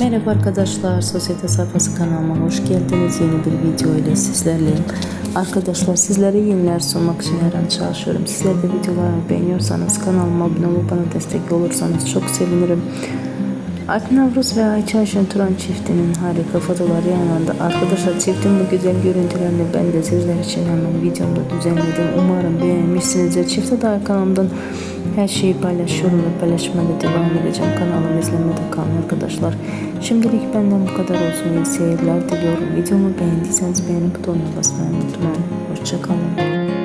Merhaba arkadaşlar, Sosyete Sayfası kanalıma hoş geldiniz. Yeni bir video ile sizlerleyim. Arkadaşlar sizlere yeniler sunmak için her an çalışıyorum. Sizler de videolarımı beğeniyorsanız kanalıma abone olup bana destek olursanız çok sevinirim. Alp Navruz ve Ayça Ayşen çiftinin harika fotoğrafları yanında. Arkadaşlar çiftin bu güzel görüntülerini ben de sizler için hemen videomda düzenledim. Umarım beğenmişsinizdir. Çifte dair kanalımdan her şeyi paylaşıyorum ve paylaşmaya devam edeceğim. Kanalımı izlemede kalın arkadaşlar. Şimdilik benden bu kadar olsun. İyi seyirler diliyorum. Videomu beğendiyseniz beğeni butonuna basmayı unutmayın. Hoşçakalın.